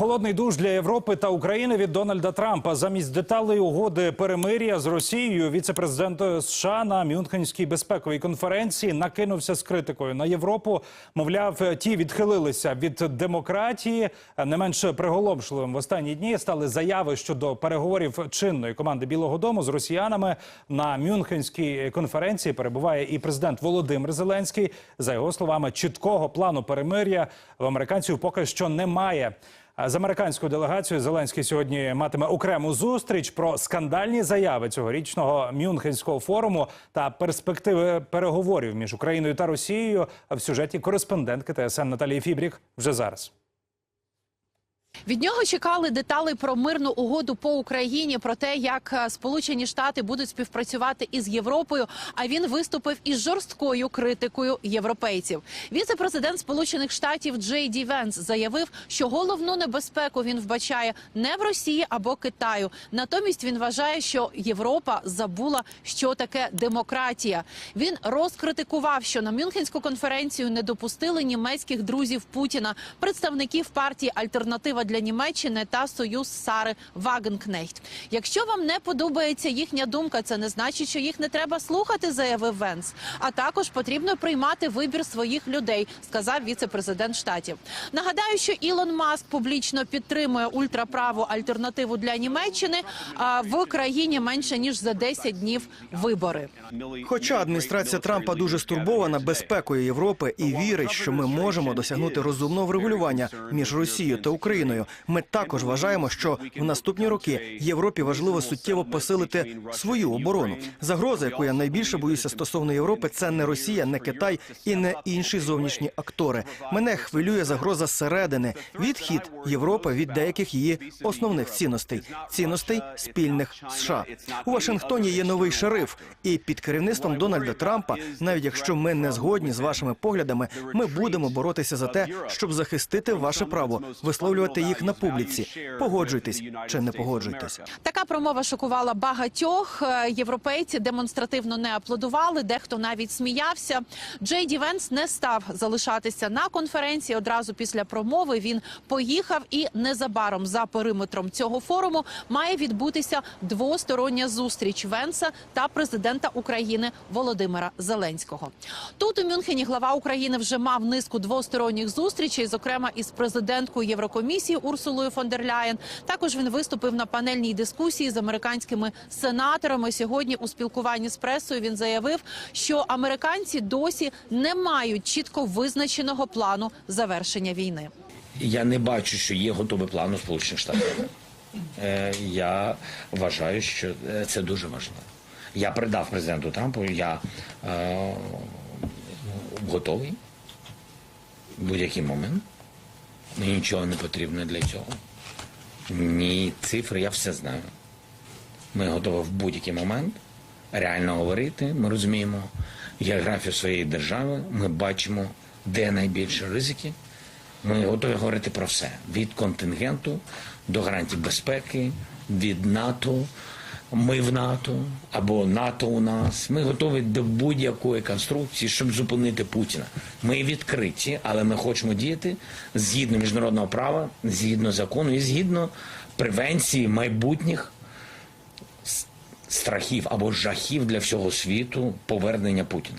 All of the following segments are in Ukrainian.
Холодний душ для Європи та України від Дональда Трампа замість деталей угоди перемир'я з Росією. Віце-президент США на Мюнхенській безпековій конференції накинувся з критикою на Європу. Мовляв, ті відхилилися від демократії. Не менш приголомшливим в останні дні стали заяви щодо переговорів чинної команди Білого Дому з росіянами. На Мюнхенській конференції перебуває і президент Володимир Зеленський. За його словами, чіткого плану перемир'я в американців поки що немає. З американською делегацією Зеленський сьогодні матиме окрему зустріч про скандальні заяви цьогорічного Мюнхенського форуму та перспективи переговорів між Україною та Росією в сюжеті кореспондентки ТСН Наталії Фібрік вже зараз. Від нього чекали деталі про мирну угоду по Україні, про те, як е, Сполучені Штати будуть співпрацювати із Європою. А він виступив із жорсткою критикою європейців. Віце-президент Сполучених Штатів Джей Ді Венс заявив, що головну небезпеку він вбачає не в Росії або Китаю. Натомість він вважає, що Європа забула, що таке демократія. Він розкритикував, що на Мюнхенську конференцію не допустили німецьких друзів Путіна, представників партії Альтернатива для Німеччини та Союз Сари Вагенкнехт. Якщо вам не подобається їхня думка, це не значить, що їх не треба слухати, заявив Венс. А також потрібно приймати вибір своїх людей, сказав віце-президент штатів. Нагадаю, що Ілон Маск публічно підтримує ультраправу альтернативу для Німеччини. В країні менше ніж за 10 днів вибори. Хоча адміністрація Трампа дуже стурбована безпекою Європи і вірить, що ми можемо досягнути розумного врегулювання між Росією та Україною. Ми також вважаємо, що в наступні роки Європі важливо суттєво посилити свою оборону. Загроза, яку я найбільше боюся стосовно Європи, це не Росія, не Китай і не інші зовнішні актори. Мене хвилює загроза зсередини, відхід Європи від деяких її основних цінностей цінностей спільних США. У Вашингтоні є новий шериф, і під керівництвом Дональда Трампа, навіть якщо ми не згодні з вашими поглядами, ми будемо боротися за те, щоб захистити ваше право висловлювати їх на публіці. Погоджуйтесь чи не погоджуйтесь. Така промова шокувала багатьох. Е, Європейці демонстративно не аплодували, дехто навіть сміявся. Джей Ді Венс не став залишатися на конференції. Одразу після промови він поїхав, і незабаром за периметром цього форуму має відбутися двостороння зустріч Венса та президента України Володимира Зеленського. Тут у Мюнхені глава України вже мав низку двосторонніх зустрічей, зокрема із президенткою Єврокомісії Урсулою фон дер Ляєн. Також він виступив на панельній дискусії з американськими сенаторами. Сьогодні у спілкуванні з пресою він заявив, що американці досі не мають чітко визначеного плану завершення війни. Я не бачу, що є готовий план у Сполучених Штатах. Е, Я вважаю, що е, це дуже важливо. Я передав президенту Трампу, я е, готовий в будь-який момент. Мені нічого не потрібно для цього. Ні цифри, я все знаю. Ми готові в будь-який момент реально говорити. Ми розуміємо географію своєї держави, ми бачимо, де найбільше ризики. Ми готові говорити про все: від контингенту до гарантій безпеки, від НАТО. Ми в НАТО або НАТО у нас. Ми готові до будь-якої конструкції, щоб зупинити Путіна. Ми відкриті, але ми хочемо діяти згідно міжнародного права, згідно закону і згідно превенції майбутніх страхів або жахів для всього світу повернення Путіна.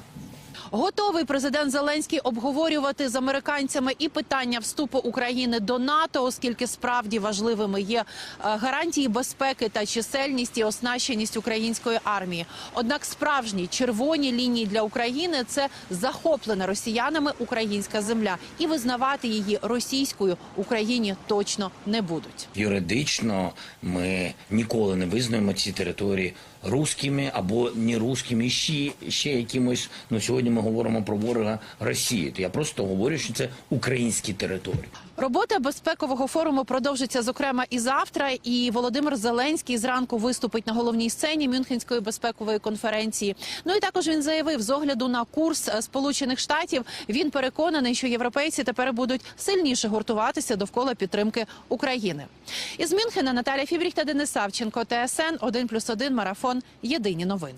Готовий президент Зеленський обговорювати з американцями і питання вступу України до НАТО, оскільки справді важливими є е, гарантії безпеки та чисельність і оснащеність української армії. Однак справжні червоні лінії для України це захоплена росіянами українська земля, і визнавати її російською Україні точно не будуть. Юридично ми ніколи не визнаємо ці території руськими або не руськими, ще, ще якимось. Ну сьогодні ми говоримо про ворога Росії. То я просто говорю, що це українські території. Робота безпекового форуму продовжиться зокрема і завтра. І Володимир Зеленський зранку виступить на головній сцені Мюнхенської безпекової конференції. Ну і також він заявив, з огляду на курс Сполучених Штатів він переконаний, що європейці тепер будуть сильніше гуртуватися довкола підтримки України. Із Мюнхена Наталя Фібріх та Денис Савченко, ТСН 1+,1 марафон. Єдині новини.